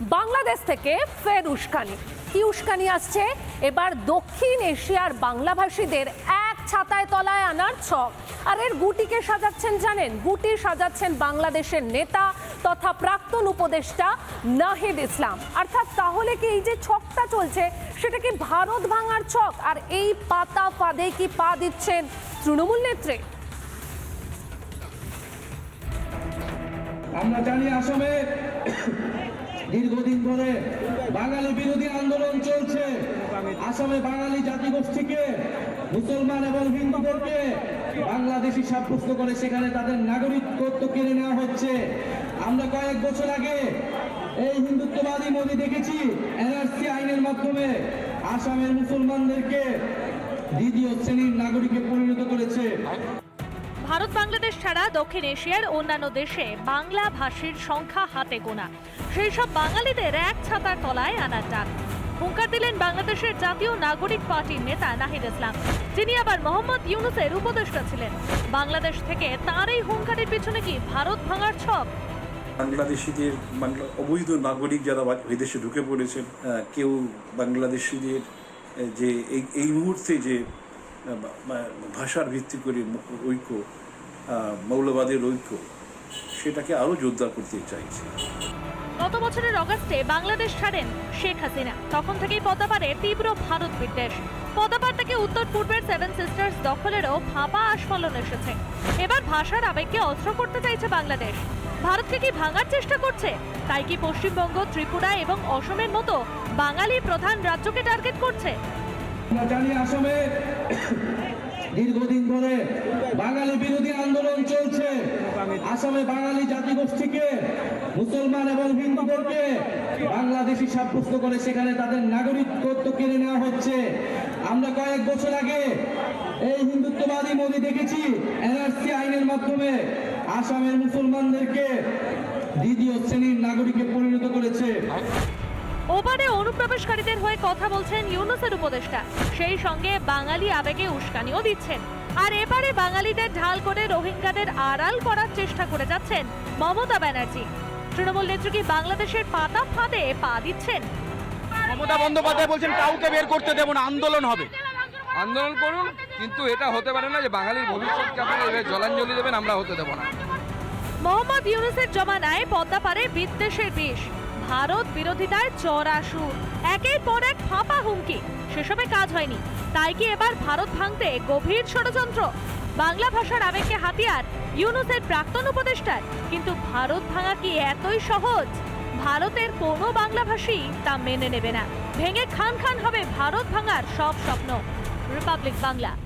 বাংলাদেশ থেকে ফের উস্কানি। কি উস্কানি আসছে? এবার দক্ষিণ এশিয়ার বাংলাভাষীদের এক ছাতায় তলায় আনার ছক। আর এর গুটিকে সাজাচ্ছেন জানেন? গুটি সাজাচ্ছেন বাংলাদেশের নেতা তথা প্রাক্তন উপদেষ্টা নাহিদ ইসলাম। অর্থাৎ তাহলে কি এই যে ছকটা চলছে, সেটা কি ভারত ভাঙার ছক? আর এই পাতা ফাঁদে কি পা দিচ্ছেন তৃণমূল নেত্রী? আমরা জানি আসামে দীর্ঘদিন ধরে বাঙালি বিরোধী আন্দোলন চলছে। আসামে বাঙালি জাতিগোষ্ঠীকে, মুসলমান এবং হিন্দুদেরকে বাংলাদেশি সাব্যস্ত করে সেখানে তাদের নাগরিকত্ব কেড়ে নেওয়া হচ্ছে। আমরা কয়েক বছর আগে এই হিন্দুত্ববাদী মোদী দেখেছি, এনআরসি আইনের মাধ্যমে আসামের মুসলমানদেরকে দ্বিতীয় শ্রেণির নাগরিকে পরিণত করেছে। ভারত বাংলাদেশ ছাড়া দক্ষিণ এশিয়ার অন্যান্য দেশে বাংলা ভাষীর সংখ্যা হাতে গোনা। সেই সব বাঙালিদের এক ছাতার তলায় আনার ডাক। হুঙ্কার দিলেন বাংলাদেশের জাতীয় নাগরিক পার্টির নেতা নাহিদ ইসলাম। যিনি আবার মোহাম্মদ ইউনুসের উপদেষ্টা ছিলেন। বাংলাদেশ থেকে তার এই হুঙ্কারের পিছনে কি ভারত ভাঙার ছক? বাংলাদেশিদের বাংলা অবৈধ নাগরিক যারা বা- বিদেশে ঢুকে পড়েছেন কেউ বাংলাদেশিদের যে এই মুহূর্তে যে ভাষার ভিত্তি করে ঐক্য মৌলবাদের ঐক্য, সেটাকে আরও জোরদার করতে চাইছে। গত বছরের অগাস্টে বাংলাদেশ ছাড়েন শেখ হাসিনা। তখন থেকেই পদ্মাপাড়ে তীব্র ভারত বিদ্বেষ। পদ্মাপাড় থেকে উত্তর পূর্বের সেভেন সিস্টার্স দখলেরও ফাঁপা আস্ফলন এসেছে। এবার ভাষার আবেগকে অস্ত্র করতে চাইছে বাংলাদেশ। ভারতকে কি ভাঙার চেষ্টা করছে? তাই কি পশ্চিমবঙ্গ, ত্রিপুরা এবং অসমের মতো বাঙালি প্রধান রাজ্যকে টার্গেট করছে? আমরা জানি আসামে দীর্ঘদিন ধরে বাঙালি বিরোধী আন্দোলন চলছে। আসামে বাঙালি জাতিগোষ্ঠীকে, মুসলমান এবং হিন্দুদেরকে বাংলাদেশি সাব্যস্ত করে সেখানে তাদের নাগরিকত্ব কেড়ে নেওয়া হচ্ছে। আমরা কয়েক বছর আগে এই হিন্দুত্ববাদী মোদী দেখেছি, এনআরসি আইনের মাধ্যমে আসামের মুসলমানদেরকে দ্বিতীয় শ্রেণির নাগরিকে পরিণত করেছে। ওপারে অনুপ্রবেশকারীদের হয়ে কথা বলছেন ইউনুসের উপদেষ্টা। সেই সঙ্গে বাঙালি আবেগে উস্কানিও দিচ্ছেন। আর এবারে বাঙালিদের ঢাল করে রোহিঙ্গাদের আড়াল করার চেষ্টা করে যাচ্ছেন মমতা ব্যানার্জি। তৃণমূল নেত্রী কি বাংলাদেশের পাতা ফাঁদে পা দিচ্ছেন? মমতা বন্দ্যোপাধ্যায় বলছেন কাউকে বের করতে দেব না আন্দোলন হবে। আন্দোলন করুন কিন্তু এটা হতে পারে না যে বাঙালির ভবিষ্যৎকে আপনারা এভাবে জলাঞ্জলি দেবেন আমরা হতে দেবো না। মোহাম্মদ ইউনুসের জমানায় পদ্মা পারে বিদ্বেষের বিষ। ভারত বিরোধিতায় চড়া সুর। একের পর এক ফাঁপা হুমকি। সেসবে কাজ হয়নি। তাই কি এবার ভারত ভাঙতে গভীর ষড়যন্ত্র? বাংলা ভাষার আবেগকে হাতিয়ার ইউনুসের প্রাক্তন উপদেষ্টার। কিন্তু ভারত ভাঙা কি এতই সহজ? ভারতের কোনো বাংলাভাষী তা মেনে নেবে না। ভেঙে খান খান হবে ভারত ভাঙার সব স্বপ্ন। রিপাবলিক বাংলা।